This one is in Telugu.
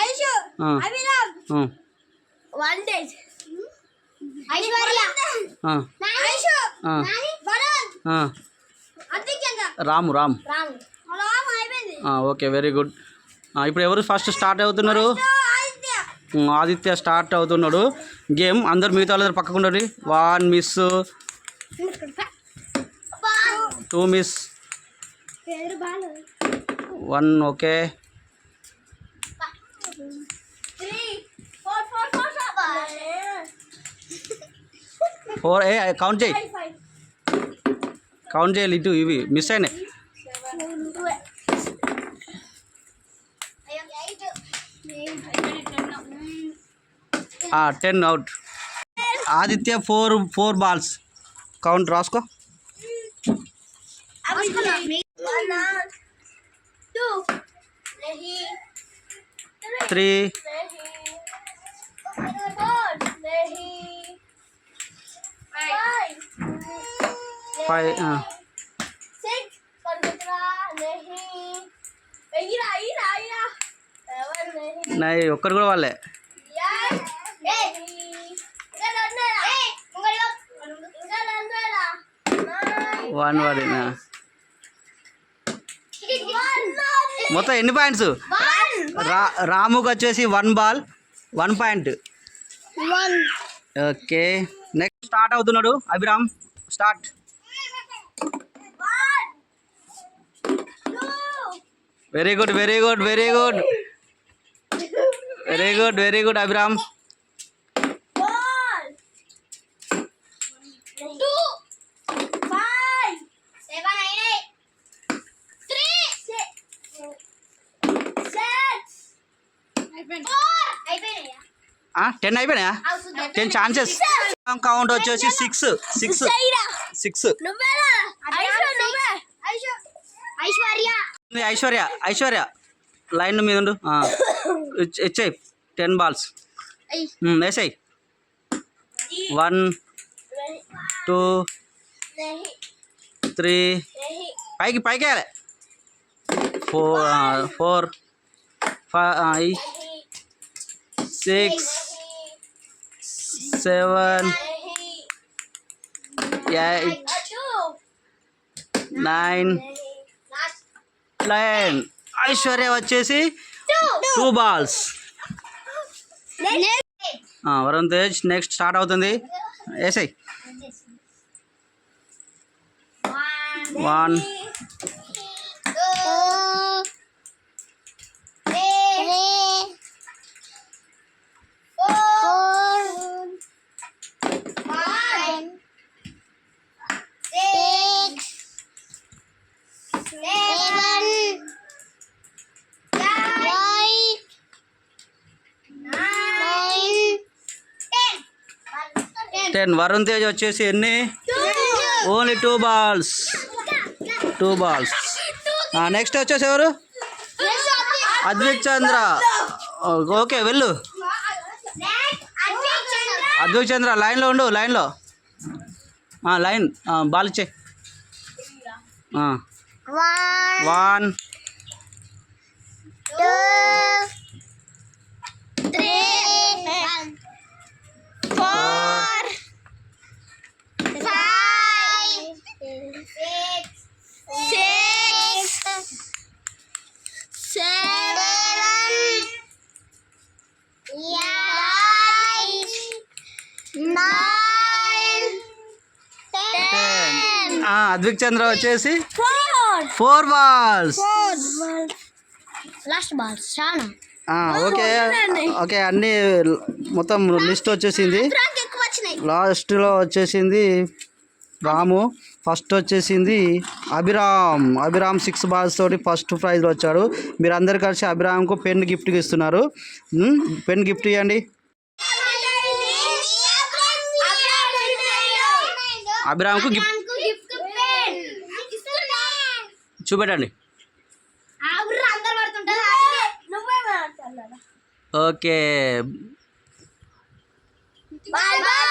Ayush Abhiram one days Aishwarya. Ayush Varun Ramu Ram. Okay very good ఇప్పుడు ఎవరు ఫస్ట్ స్టార్ట్ అవుతున్నారు? ఆదిత్య. స్టార్ట్ అవుతున్నాడు. గేమ్ అందరు మిగతా వాళ్ళందరూ పక్కకు ఉండండి. One miss two miss one okay three four four four four ఏ కౌంట్ చేయి ఫైవ్ ఫైవ్ కౌంట్ చేయాలి ఇటు ఇవి మిస్ అయినాయి ten out Aditya four four balls count రాసుకో టూ नहीं త్రీ ఫైవ్ నాయి ఒక్కరు కూడా వాళ్ళే. వన్ వాడినా మొత్తం ఎన్ని పాయింట్స్? రా రాముకి వచ్చేసి one ball one point okay next start అవుతున్నాడు Abhiram. Start very good very good very good very good very good Abhiram One, two, five, seven, eight, three, six, six, four, అయిపోయినాయా? టెన్ అయిపోయినాయా? టెన్ ఛాన్సెస్ కౌంట్ వచ్చేసి సిక్స్ సిక్స్. సిక్స్ నీ ఐశ్వర్య ఐశ్వర్య లైన్ మీద ఉండు ఇచ్చేయి టెన్ బాల్స్ వేసేయి వన్ టూ త్రీ పైకి పైకి వేయాలి four four five six seven eight nine nine Aishwarya వచ్చేసి. Two balls. Varun Tej next start అవుతుంది వేసాయి One. Two. Ten. Varun Tej వచ్చేసి ఎన్ని? Only two balls. Two balls. Next వచ్చేసి ఎవరు? అద్విక్ చంద్ర. ఓకే వెళ్ళు. అద్విక్ చంద్ర లైన్లో ఉండు లైన్లో. లైన్ బాల్ ఇచ్చే. వన్ Four, అద్విక్ చంద్ర వచ్చేసి. ఫోర్ బాల్స్ ball, చాలా ఓకే. ఓకే అన్ని మొత్తం లిస్ట్ వచ్చేసింది. లాస్ట్లో వచ్చేసింది రాము ఫస్ట్ వచ్చేసింది అభిరామ్. అభిరామ్ సిక్స్ బాల్స్ తోటి ఫస్ట్ ప్రైజ్ వచ్చాడు. మీరు అందరు కలిసి అభిరామ్కు పెన్ గిఫ్ట్గా ఇస్తున్నారు. పెన్ గిఫ్ట్ ఇవ్వండి అభిరామ్కు గిఫ్ట్ చూపెట్టండి. ఓకే. Bye bye.